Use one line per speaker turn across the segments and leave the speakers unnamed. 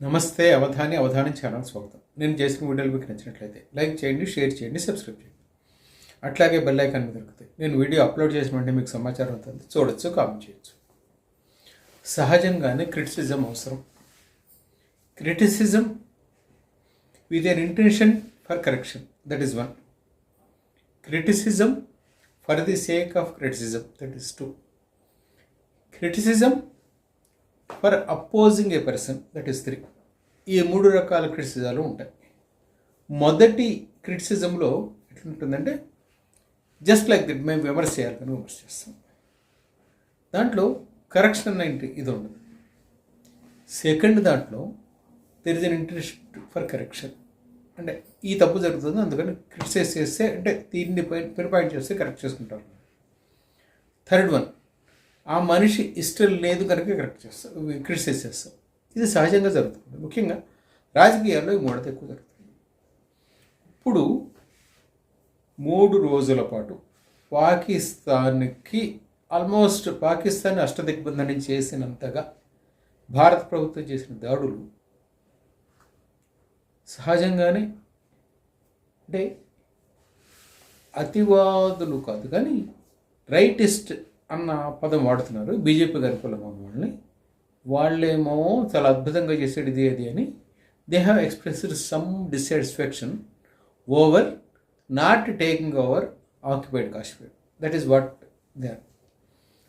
నమస్తే అవధాని అవధానం ఛానల్ స్వాగతం. నేను చేసిన వీడియోలు మీకు నచ్చినట్లయితే లైక్ చేయండి షేర్ చేయండి సబ్స్క్రైబ్ చేయండి. అట్లాగే బెల్ ఐకాన్ మీద దొరుకుతాయి నేను వీడియో అప్లోడ్ చేసిన మీకు సమాచారం అవుతుంది చూడొచ్చు కామెంట్ చేయొచ్చు. సహజంగానే క్రిటిసిజం అవసరం. Criticism with an intention for correction that is one criticism for the sake of criticism that is two criticism for opposing a person that is three ఈ మూడు రకాల క్రిటిసిజాలు ఉంటాయి. మొదటి క్రిటిసిజంలో ఎట్లుంటుందంటే జస్ట్ లైక్ దిట్ మేము విమర్శ చేయాలి కానీ విమర్శ చేస్తాం. దాంట్లో కరెక్షన్ అన్న ఇంటి ఇది ఉండదు. సెకండ్ దాంట్లో there is an interest for correction అంటే ఈ తప్పు జరుగుతుంది అందుకని క్రిటిసైజ్ చేస్తే అంటే దీన్ని పిన్ పాయింట్ చేస్తే కరెక్ట్ చేసుకుంటారు. థర్డ్ వన్ ఆ మనిషి ఇష్టం లేదు కనుక కరెక్ట్ చేస్తాం క్రిటిసైజ్ చేస్తాం. ఇది సహజంగా జరుగుతుంది. ముఖ్యంగా రాజకీయాల్లో ఈ మూడత ఎక్కువ జరుగుతుంది. ఇప్పుడు మూడు రోజుల పాటు పాకిస్తాన్కి ఆల్మోస్ట్ పాకిస్తాన్ అష్టదిగ్బంధనం చేసినంతగా భారత ప్రభుత్వం చేసిన దాడులు సహజంగానే అంటే అతివాదులు కాదు కానీ రైటిస్ట్ అన్న పదం వాడుతున్నారు. బీజేపీ అనుకూలంగా ఉన్న వాళ్ళని. వాళ్ళేమో చాలా అద్భుతంగా చేసేది ఇది అది అని. They have expressed some dissatisfaction over not taking over occupied Kashmir that is what they are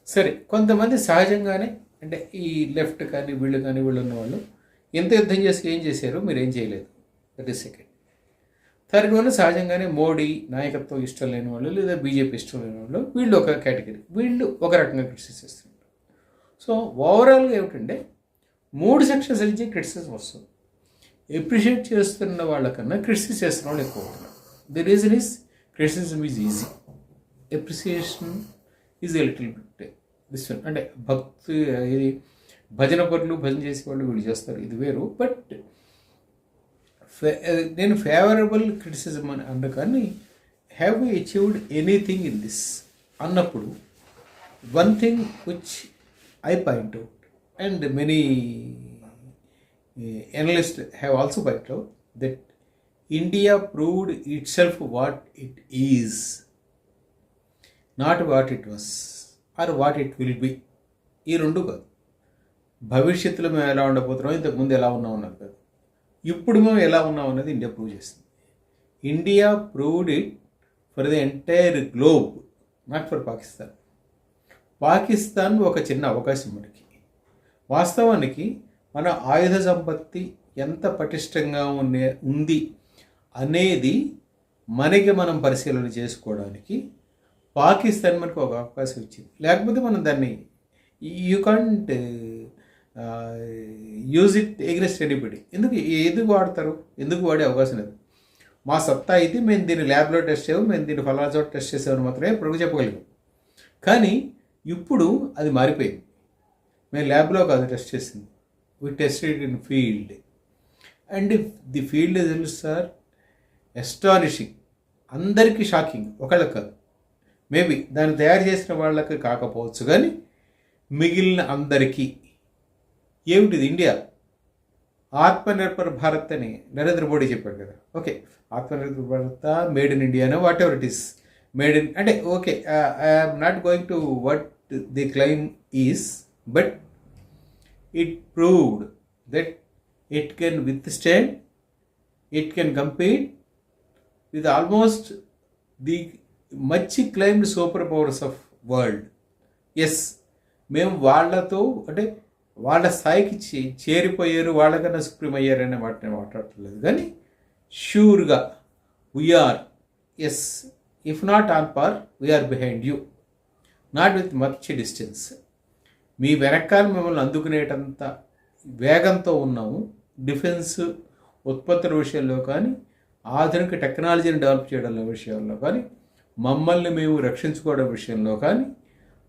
సరే కొంతమంది సహజంగానే అంటే ఈ లెఫ్ట్ కానీ వీళ్ళు కానీ వీళ్ళు ఉన్న వాళ్ళు ఎంత యుద్ధం చేసి ఏం చేశారు? మీరు ఏం చేయలేదు. దట్ ఈస్ సెకండ్ థర్డ్ సహజంగానే మోడీ నాయకత్వం ఇష్టం లేని వాళ్ళు లేదా బీజేపీ ఇష్టం లేని వాళ్ళు వీళ్ళు ఒక కేటగిరీ వీళ్ళు ఒక రకంగా క్రిటిసైజ్ చేస్తున్నారు. సో ఓవరాల్గా ఏమిటంటే మూడు సెక్షన్స్ నుంచి క్రిటిసిజం వస్తుంది. ఎప్రిషియేట్ చేస్తున్న వాళ్ళకన్నా క్రిటిసైజ్ చేస్తున్న వాళ్ళు ఎక్కువ అవుతున్నారు. The reason is criticism is easy appreciation is a little bit this అంటే భక్తి ఇది భజన పనులు భజన చేసే వాళ్ళు వీళ్ళు చేస్తారు. ఇది వేరు. బట్ నేను ఫేవరబుల్ క్రిటిసిజం అని అన్న కానీ have you achieved anything in this అన్నప్పుడు one thing which I point out and many analyst have also point out that India proved itself what it is not what it was or what it will be ఈ రెండు కాదు. భవిష్యత్తులో మేము ఎలా ఉండబోతున్నాం ఇంతకుముందు ఎలా ఉన్నాం అన్నారు కదా ఇప్పుడు మేము ఎలా ఉన్నాం అనేది ఇండియా ప్రూవ్ చేస్తుంది. India proved it for the entire globe not for Pakistan. Pakistan ఒక చిన్న అవకాశం మనకి. వాస్తవానికి మన ఆయుధ సంపత్తి ఎంత పటిష్టంగా ఉండే ఉంది అనేది మనకి మనం పరిశీలన చేసుకోవడానికి పాకిస్తాన్ మనకు ఒక అవకాశం ఇచ్చింది. లేకపోతే మనం దాన్ని you can't use it against anybody ఎందుకు? ఎందుకు వాడతారు? ఎందుకు వాడే అవకాశం లేదు. మా సత్తా అయితే మేము దీన్ని ల్యాబ్లో టెస్ట్ చేయము మేము దీన్ని ఫలానా చోట టెస్ట్ చేసామని మాత్రమే ఇప్పుడు చెప్పగలిగాం. కానీ ఇప్పుడు అది మారిపోయింది. మేము ల్యాబ్లో కాదు టెస్ట్ చేసింది. We tested in field and the field తెలుసు సార్ ఎస్టానిషింగ్ అందరికీ షాకింగ్ ఒకళ్ళకి కాదు. మేబీ దాన్ని తయారు చేసిన వాళ్ళకి కాకపోవచ్చు కానీ మిగిలిన అందరికీ ఏమిటిది? ఇండియా. ఆత్మనిర్భర్ భారత్ అని నరేంద్ర మోడీ చెప్పాడు కదా. Okay. Atmanirbhar Bharat made in India whatever it is made in అంటే okay I'm not going to what the claim is but it proved that it can withstand it can compete with almost the much claimed super powers of world as మేము వాళ్ళతో అంటే వాళ్ళ స్థాయికి చే చేరిపోయారు వాళ్ళకన్నా supreme అయ్యారనే వాటిని మాట్లాడట్లేదు. కానీ షూర్గా we are as if not on par we are behind you not with much distance మీ వెనకాల మిమ్మల్ని అందుకునేటంత వేగంతో ఉన్నాము. డిఫెన్స్ ఉత్పత్తుల విషయంలో కానీ ఆధునిక టెక్నాలజీని డెవలప్ చేయడం విషయంలో కానీ మమ్మల్ని మేము రక్షించుకోవడం విషయంలో కానీ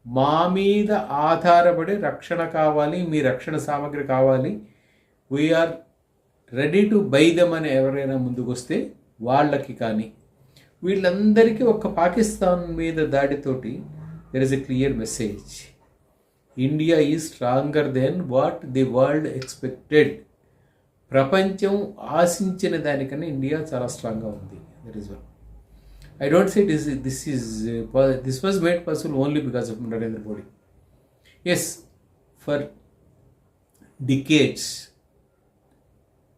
మా మీద ఆధారపడి రక్షణ కావాలి మీ రక్షణ సామాగ్రి కావాలి. We are ready to buy them అని ఎవరైనా ముందుకొస్తే వాళ్ళకి కానీ వీళ్ళందరికీ ఒక పాకిస్తాన్ మీద దాడితోటి there is a clear message India is stronger than what the world expected ప్రపంచం ఆశించిన దానికన్నా ఇండియా చాలా స్ట్రాంగ్గా ఉంది. That is one I don't see this this is this was made possible only because of Narendra Modi as far decades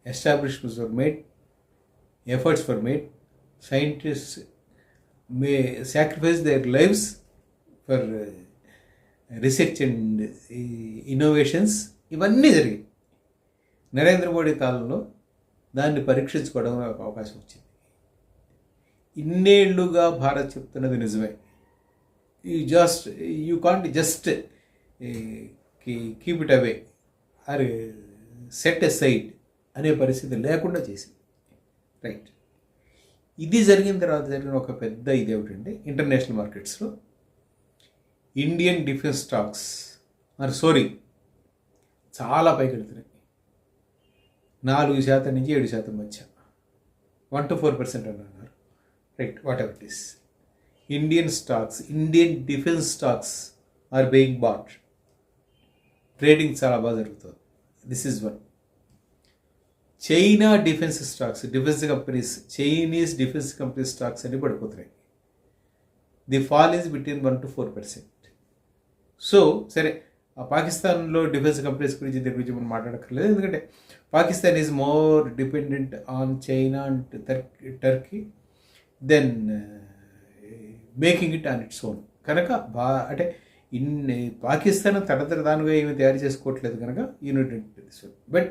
establishments for made efforts for made scientist may sacrifice there lives for research and innovations ఇవన్నీ జరిగాయి నరేంద్ర మోడీ కాలంలో దాన్ని పరీక్షించుకోవడం అవకాశం వచ్చింది ఇన్నేళ్ళుగా భారత్ చెప్తున్నది నిజమే. You just you can't just keep it away or set aside అనే పరిస్థితి లేకుండా చేసింది. రైట్ ఇది జరిగిన తర్వాత జరిగిన ఒక పెద్ద ఇది ఏమిటంటే ఇంటర్నేషనల్ మార్కెట్స్లో ఇండియన్ డిఫెన్స్ స్టాక్స్ మరి సారీ చాలా పైకి వెళ్తున్నాయి నాలుగు శాతం నుంచి ఏడు శాతం మధ్య. వన్ టు ఫోర్ పర్సెంట్ అన్నాను? Right whatever it Indian stocks Indian defence stocks are being bought trading చాలా బాగా జరుగుతుంది. This is one China defence stocks defence companies Chinese defence company stocks అన్ని పడిపోతున్నాయి. The fall is between one to four percent so సరే ఆ పాకిస్తాన్లో defence companies గురించి దీని గురించి మనం మాట్లాడక్కర్లేదు. ఎందుకంటే Pakistan is more dependent on China and Turkey than making it on its own కనుక బా అంటే ఇన్ని పాకిస్తాన్ తనతర దానిగా ఏమి తయారు చేసుకోవట్లేదు కనుక యూనిట్ బట్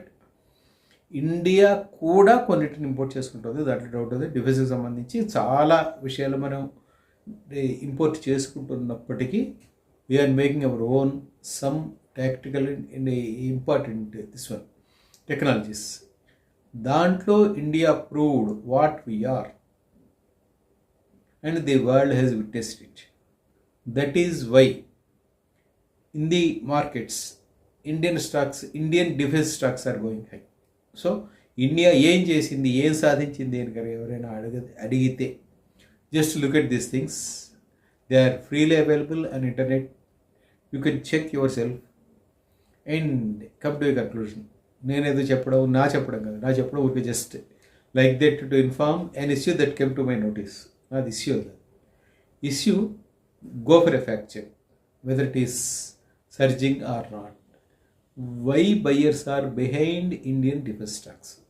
ఇండియా కూడా కొన్నిటిని ఇంపోర్ట్ చేసుకుంటుంది. దాంట్లో డౌట్ ఉంది. డిఫెన్స్కి సంబంధించి చాలా విషయాలు మనం import చేసుకుంటున్నప్పటికీ we are making our own some tactical important this one technologies దాంట్లో India proved what we are and the world has witnessed it that is why in the markets Indian stocks Indian defence stocks are going high so India ఏం చేసింది ఏం సాధించింది అని కనుక ఎవరైనా అడగ అడిగితే just look at these things they are freely available and internet you can check yourself and come to conclusion నేనేదో చెప్పడం నా చెప్పడం కాదు. నా చెప్పడం ఊరికే just like that to inform an issue that came to my notice not the issue issue go for a fact check whether it is surging or not. Why buyers are behind indian defense stocks